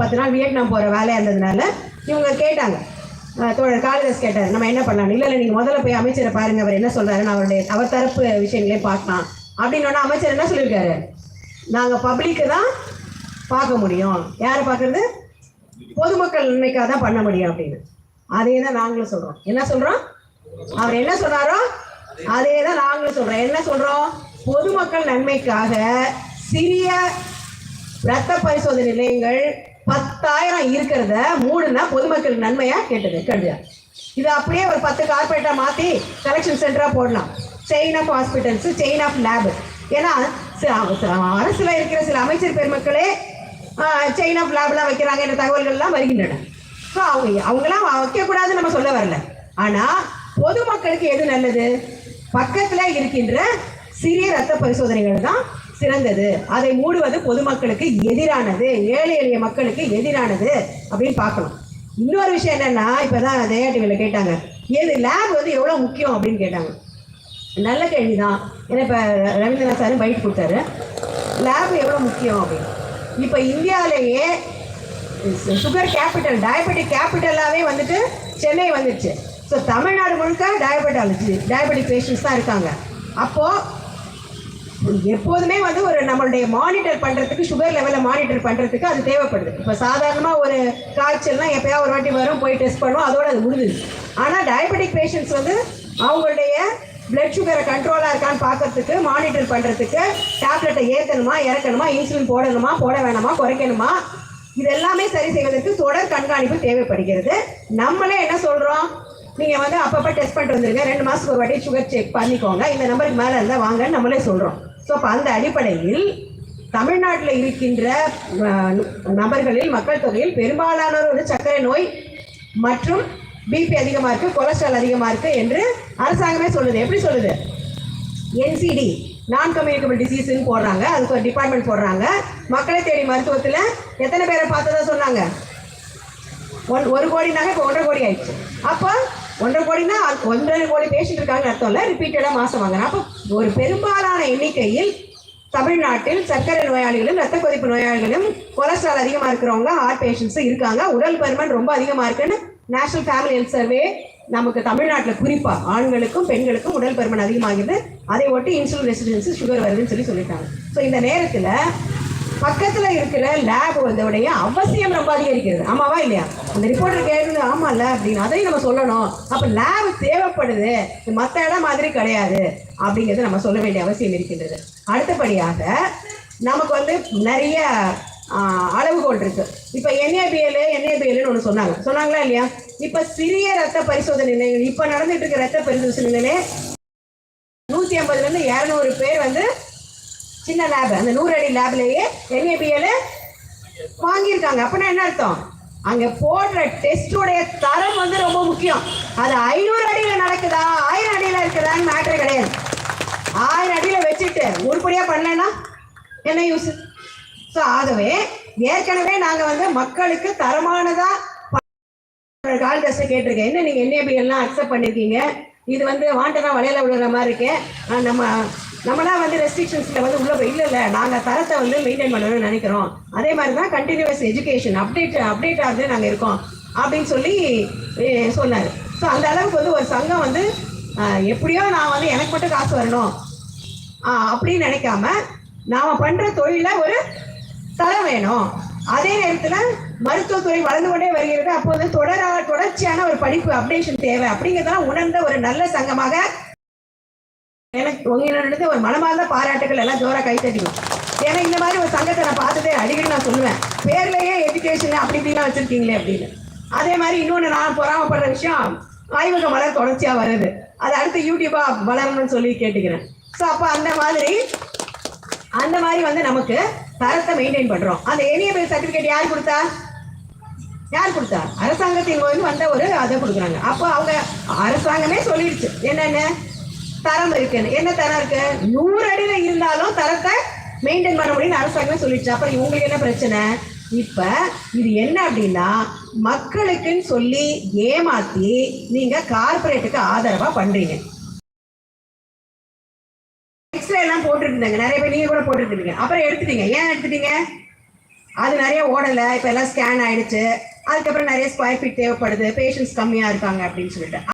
பத்து நாள் வியட்நாம் போகிற வேலையாக இருந்ததுனால இவங்க கேட்டாங்க. தோழர் காளிதாஸ் கேட்டார். நம்ம என்ன பண்ணலாம்? இல்லை இல்லை நீங்கள் முதல்ல போய் அமைச்சரை பாருங்க. அவர் என்ன சொல்றாருன்னு அவருடைய அவர் தரப்பு விஷயங்களே பார்க்கலாம். அப்படின்னு அமைச்சர் என்ன சொல்லியிருக்காரு? நாங்கள் பப்ளிக்கு தான் பார்க்க முடியும். யாரை பார்க்கறது? பொதுமக்கள் நன்மைக்காக தான் பண்ண முடியும் அப்படின்னு. அதே தான் நாங்களும் சொல்கிறோம் என்ன சொல்கிறோம் அவர் என்ன சொல்றாரோ அதே தான் நாங்களும் சொல்கிறோம் என்ன சொல்கிறோம் பொதுமக்கள் நன்மைக்காக சிறிய ரத்த பரிசோதனை நிலையங்கள் பத்தாயிரம் இருக்கிறத மூடுனா பொதுமக்களுக்கு நன்மையா கேட்டது கேட்டது இது அப்படியே ஒரு பத்து கார்பரேட்டா மாத்தி கலெக்ஷன் சென்டரா போடலாம். Chain of hospitals chain of lab ஏன்னா சி- அரசுல இருக்கிற சில அமைச்சர் பெருமக்களே செயின் ஆஃப் லேப்லாம் வைக்கிறாங்க என்ற தகவல்கள்லாம் வருகின்றன. ஸோ அவங்க அவங்களாம் வைக்கக்கூடாதுன்னு நம்ம சொல்ல வரல. ஆனால் பொதுமக்களுக்கு எது நல்லது? பக்கத்தில் இருக்கின்ற சிறிய ரத்த பரிசோதனைகள் தான் சிறந்தது. அதை மூடுவது பொதுமக்களுக்கு எதிரானது ஏழை எளிய மக்களுக்கு எதிரானது அப்படின்னு பார்க்கணும் இன்னொரு விஷயம் என்னன்னா இப்போதான் ஜெயா கேட்டாங்க. எது லேப் வந்து எவ்வளோ முக்கியம் அப்படின்னு கேட்டாங்க. நல்ல கேள்வி தான் ஏன்னா இப்போ ரவீந்திரநாத் சாரும் பைட் கொடுத்தாரு. லேப் எவ்வளோ முக்கியம் அப்படின்னு. இப்போ இந்தியாவிலேயே சுகர் கேபிட்டல் டயபெட்டிக் கேபிட்டலாகவே வந்துட்டு சென்னை வந்துடுச்சு ஸோ தமிழ்நாடு முழுக்க டயபெட்டாலஜி டயபெட்டிக் பேஷண்ட்ஸ் தான் இருக்காங்க. அப்போது எப்போதுமே வந்து ஒரு நம்மளுடைய மானிட்டர் பண்றதுக்கு சுகர் லெவலை மானிட்டர் பண்றதுக்கு அது தேவைப்படுது. இப்போ சாதாரணமாக ஒரு காய்ச்சல்னா எப்பயாவது ஒரு வாட்டி வரும் போய் டெஸ்ட் பண்ணுவோம் அதோட அது முடிஞ்சுது ஆனால் டயபெட்டிக் பேஷண்ட்ஸ் வந்து அவங்களுடைய பிளட் சுகரை கண்ட்ரோலாக இருக்கான்னு பார்க்கறதுக்கு மானிட்டர் பண்ணுறதுக்கு டேப்லெட்டை ஏற்றணுமா இறக்கணுமா இன்சுலின் போடணுமா போட வேணாமா குறைக்கணுமா இது எல்லாமே சரி செய்வதற்கு தொடர் கண்காணிப்பு தேவைப்படுகிறது. நம்மளே என்ன சொல்கிறோம் நீங்கள் வந்து அப்பப்போ டெஸ்ட் பண்ணிட்டு வந்துருங்க. ரெண்டு மாதத்துக்கு ஒரு வாட்டி சுகர் செக் பண்ணிக்கோங்க. இந்த நம்பருக்கு மேலே இருந்தால் வாங்கன்னு நம்மளே சொல்கிறோம் ஸோ அப்போ அந்த அடிப்படையில் தமிழ்நாட்டில் இருக்கின்ற நபர்களில் மக்கள் தொகையில் பெரும்பாலானோர் வந்து சர்க்கரை நோய் மற்றும் பிபி அதிகமாக இருக்குது கொலஸ்ட்ரால் அதிகமாக இருக்குது என்று அரசாங்கமே சொல்லுது. எப்படி சொல்லுது? என்சிடி நான் கம்யூனிகபிள் டிசீஸ்னு போடுறாங்க. அதுக்கு ஒரு டிபார்ட்மெண்ட் போடுறாங்க. மக்களை தேடி மருத்துவத்தில் எத்தனை பேரை பார்த்ததா சொன்னாங்க? ஒன் ஒரு கோடினாங்க இப்போ ஒன்றரை கோடி ஆயிடுச்சு. அப்போ ஒன்றரை கோடினா ஒன்றரை கோடி பேஷண்ட் இருக்காங்கன்னு அர்த்தம் இல்லை ரிப்பீட்டடாக மாதம் வாங்குறேன். அப்போ ஒரு பெரும்பாலான எண்ணிக்கையில் தமிழ்நாட்டில் சர்க்கரை நோயாளிகளும் ரத்த கொதிப்பு நோயாளிகளும் கொலஸ்ட்ரால் அதிகமாக இருக்கிறவங்க ஹார்ட் பேஷண்ட்ஸும் இருக்காங்க. உடல் பருமன் ரொம்ப அதிகமாக இருக்குன்னு நேஷனல் ஃபேமிலி ஹெல்த் சர்வே நமக்கு தமிழ்நாட்டில் குறிப்பாக ஆண்களுக்கும் பெண்களுக்கும் உடல் பருமன் அதிகமாகிறது. அதை ஒட்டி இன்சுலின் ரெசிடென்சி சுகர் வருதுன்னு சொல்லி சொல்லிட்டாங்க. ஸோ இந்த நேரத்தில் பக்கத்துல இருக்கிற லேப் வந்தவுடைய அவசியம் ரொம்ப அதிகரிக்கிறது. ஆமாவா இல்லையா? அந்த ரிப்போர்ட்டர் கேட்டது ஆமால்ல அப்படின்னு அதையும் நம்ம சொல்லணும். அப்ப லேப் தேவைப்படுது. மற்ற இடம் மாதிரி கிடையாது. அப்படிங்கிறத நம்ம சொல்ல வேண்டிய அவசியம் இருக்கின்றது. அடுத்தபடியாக நமக்கு வந்து நிறைய அளவுகோல் இருக்கு. இப்ப என்ஏபிஎல் என்ஏபிஎல்னு ஒன்று சொன்னாங்க. சொன்னாங்களா இல்லையா? இப்ப சிறிய ரத்த பரிசோதனை நிலையங்கள் இப்ப நடந்துட்டு இருக்க ரத்த பரிசோதனை நிலையம் நூத்தி ஐம்பதுல இருந்து இருநூறு பேர் வந்து சின்ன லேப் அந்த நூறு அடி லேப்லேயே என்ஏபிஎல் வாங்கியிருக்காங்க. அப்படின்னா என்ன அர்த்தம்? அங்க போடுற டெஸ்டோடைய தரம் வந்து ரொம்ப முக்கியம். அது ஐநூறு அடியில நடக்குதா? ஆயிரம் அடியில இருக்குதான்னு மேட்ரு கிடையாது. ஆயிரம் அடியில வச்சுட்டு உருப்படியா பண்ணலன்னா என்ன யூஸ் ஸோ ஆகவே ஏற்கனவே நாங்க வந்து மக்களுக்கு தரமானதா கால்டஸ்ட்டை கேட்டிருக்கேன். என்ன நீங்க என்ஏபி எல்லாம் அக்செப்ட் பண்ணிருக்கீங்க? இது வந்து வாண்டனா வலையில விடுற மாதிரி இருக்கு. நம்ம நம்மளாம் வந்து ரெஸ்ட்ரிக்ஷன்ஸ்ல வந்து உள்ள போய் இல்ல இல்ல நாங்க தரத்தை வந்து மெயின்டைன் பண்ணணும்னு நினைக்கிறோம். அதே மாதிரி தான் கண்டினியூஸ் எஜுகேஷன் அப்டேட் அப்டேட் ஆகுது நாங்க இருக்கோம். அப்படின்னு சொல்லி சொன்னார். ஸோ அந்த அளவுக்கு வந்து ஒரு சங்கம் வந்து எப்படியோ நான் வந்து எனக்கு மட்டும் காசு வரணும். அப்படின்னு நினைக்காம நாம பண்ற தொழில ஒரு தரம் வேணும். அதே நேரத்தில் மருத்துவத்துறை வளர்ந்து கொண்டே வருகிறது. அப்போது தொடர தொடர்ச்சியான ஒரு படிப்பு அப்டேஷன் தேவை. அப்படிங்கிறதெல்லாம் உணர்ந்த ஒரு நல்ல சங்கமாக எனக்கு உங்களிடத்து ஒரு மனமார்ந்த பாராட்டுகள் எல்லாம் ஜோரா கை தட்டிடும் ஏன்னா இந்த மாதிரி ஒரு சங்கத்தை நான் பார்த்ததே அடிக்கடி நான் சொல்லுவேன். பேர்லயே எஜுகேஷன் அப்படி இப்படிலாம் வச்சிருக்கீங்களே அப்படின்னு. அதே மாதிரி இன்னொன்று நான் பொறாமப்படுற விஷயம் ஆய்வக மலர் தொடர்ச்சியா வருது அது அடுத்து யூடியூபா வளரணும்னு சொல்லி கேட்டுக்கிறேன். ஸோ அப்போ அந்த மாதிரி அந்த மாதிரி வந்து நமக்கு தரத்தை மெயின்டைன் பண்றோம். அந்த எனியபிள் சர்டிபிகேட் யார் கொடுத்தா? யார் கொடுத்தா? அரசாங்கத்தின் வந்து வந்த ஒரு அதை கொடுக்குறாங்க. அப்போ அவங்க அரசாங்கமே சொல்லிடுச்சு. என்னென்ன? தரம் இருக்குன்னு என்ன தரம் இருக்கு? நூறு அடியில இருந்தாலும் தரத்தை மெயின்டைன் பண்ண முடியும்னு அரசாங்கமே சொல்லிடுச்சு. அப்புறம் இவங்களுக்கு என்ன பிரச்சனை? இப்ப இது என்ன அப்படின்னா மக்களுக்குன்னு சொல்லி ஏமாத்தி நீங்க கார்பரேட்டுக்கு ஆதரவா பண்றீங்க. எக்ஸ்ரே எல்லாம் போட்டுருந்தாங்க. நிறைய பேர் நீங்க கூட போட்டுருக்கீங்க அப்புறம் எடுத்துட்டீங்க. ஏன் எடுத்துட்டீங்க? அது நிறைய ஓடலை. இப்போ எல்லாம் ஸ்கேன் ஆயிடுச்சு. அதுக்கப்புறம் நிறைய ஸ்கொயர் ஃபீட் தேவைப்படுது. பேஷண்ட்ஸ் கம்மியாக இருக்காங்க அப்படின்னு சொல்லிட்டு.